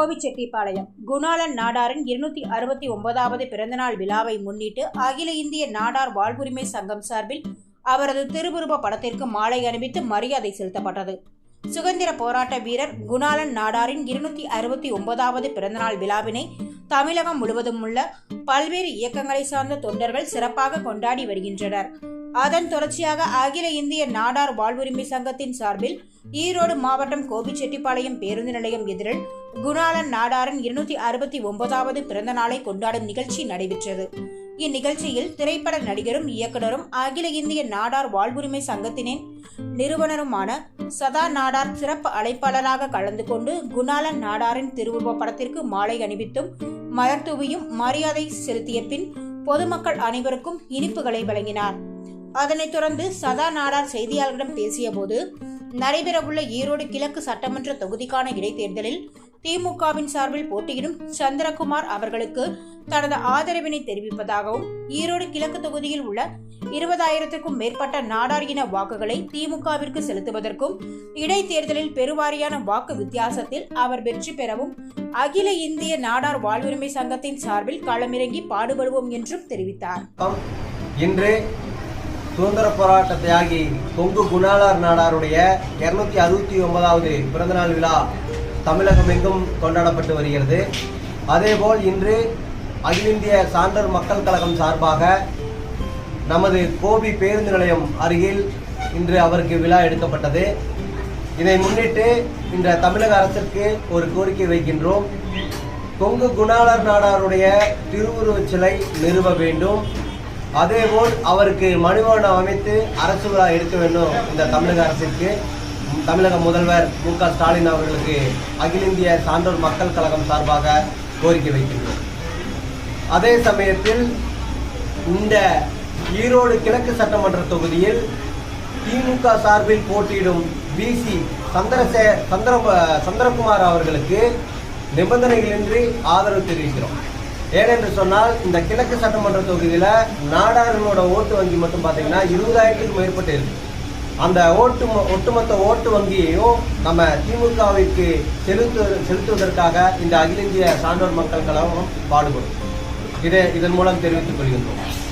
கோவிச்செட்டிப்பாளையம் குணாளன் நாடாரின் இருநூத்தி அறுபத்தி ஒன்பதாவது பிறந்தநாள் விழாவை முன்னிட்டு அகில இந்திய நாடார் வாழ்வுரிமை சங்கம் சார்பில் அவரது திருவுருவ படத்திற்கு மாலை அணிவித்து மரியாதை செலுத்தப்பட்டது. சுதந்திர போராட்ட வீரர் குணாளன் நாடாரின் இருநூத்தி அறுபத்தி ஒன்பதாவது பிறந்தநாள் விழாவினை தமிழகம் முழுவதும் உள்ள பல்வேறு இயக்கங்களை சார்ந்த தொண்டர்கள் சிறப்பாக கொண்டாடி வருகின்றனர். அதன் தொடர்ச்சியாக அகில இந்திய நாடார் வாழ்வுரிமை சங்கத்தின் சார்பில் ஈரோடு மாவட்டம் கோபிச்செட்டிப்பாளையம் பேருந்து நிலையம் எதிரில் குணாளன் நாடாரின் இருநூத்தி அறுபத்தி ஒன்பதாவது பிறந்த நாளை கொண்டாடும் நிகழ்ச்சி நடைபெற்றது. இந்நிகழ்ச்சியில் திரைப்பட நடிகரும் இயக்குனரும் அகில இந்திய நாடார் வாழ்வுரிமை சங்கத்தினின் நிறுவனருமான சதா நாடார் சிறப்பு அழைப்பாளராக கலந்து கொண்டு குணாளன் நாடாரின் திருவுருவ படத்திற்கு மாலை அணிவித்தும் மலர்தூவியும் மரியாதை செலுத்திய பின் பொதுமக்கள் அனைவருக்கும் இனிப்புகளை வழங்கினார். அதனைத் தொடர்ந்து சதா நாடார் செய்தியாளர்களிடம் பேசியபோது நடைபெறவுள்ள ஈரோடு கிழக்கு சட்டமன்ற தொகுதிக்கான இடைத்தேர்தலில் திமுகவின் சார்பில் போட்டியிடும் சந்திரகுமார் அவர்களுக்கு தனது ஆதரவினை தெரிவிப்பதாகவும் ஈரோடு கிழக்கு தொகுதியில் உள்ள இருபதாயிரத்திற்கும் மேற்பட்ட நாடார் இன வாக்குகளை திமுகவிற்கு செலுத்துவதற்கும் இடைத்தேர்தலில் பெருவாரியான வாக்கு வித்தியாசத்தில் அவர் வெற்றி பெறவும் அகில இந்திய நாடார் வாழ்வுரிமை சங்கத்தின் சார்பில் களமிறங்கி பாடுபடுவோம் என்றும் தெரிவித்தார். இன்று சுதந்திர போராட்ட தியாகி கொங்கு குணாளர் நாடாருடைய இருநூத்தி அறுபத்தி ஒன்பதாவது பிறந்தநாள் விழா தமிழகம் எங்கும் கொண்டாடப்பட்டு வருகிறது. அதேபோல் இன்று அகில இந்திய சான்றோர் மக்கள் கழகம் சார்பாக நமது கோபி பேருந்து நிலையம் அருகில் இன்று அவருக்கு விழா எடுக்கப்பட்டது. இதை முன்னிட்டு இன்ற தமிழக அரசிற்கு ஒரு கோரிக்கை வைக்கின்றோம். கொங்கு குணாளர் நாடாருடைய திருவுருவச் சிலை நிறுவ வேண்டும். அதேபோல் அவருக்கு மணிமண்டபம் அமைத்து அரசு விழா எடுக்க வேண்டும் இந்த தமிழக அரசிற்கு. தமிழக முதல்வர் மு க ஸ்டாலின் அவர்களுக்கு அகில இந்திய சான்றோர் மக்கள் கழகம் சார்பாக கோரிக்கை வைக்கின்றோம். அதே சமயத்தில் இந்த ஈரோடு கிழக்கு சட்டமன்ற தொகுதியில் திமுக சார்பில் போட்டியிடும் பிசி சந்திரசே சந்திர சந்திரகுமார் அவர்களுக்கு நிபந்தனைகளின்றி ஆதரவு தெரிவிக்கிறோம். ஏனென்று சொன்னால் இந்த கிழக்கு சட்டமன்ற தொகுதியில் நாடார்களோட ஓட்டு வங்கி மட்டும் பார்த்தீங்கன்னா இருபதாயிரத்துக்கும் மேற்பட்டு இருக்கு. அந்த ஓட்டு மொ- ஒட்டுமொத்த ஓட்டு வங்கியையும் நம்ம திமுகவிற்கு செலுத்து செலுத்துவதற்காக இந்த அகில இந்திய சான்றோர் மக்கள் கழகம் பாடுபடும். இதை இதன் மூலம் தெரிவித்துக் கொள்கின்றோம்.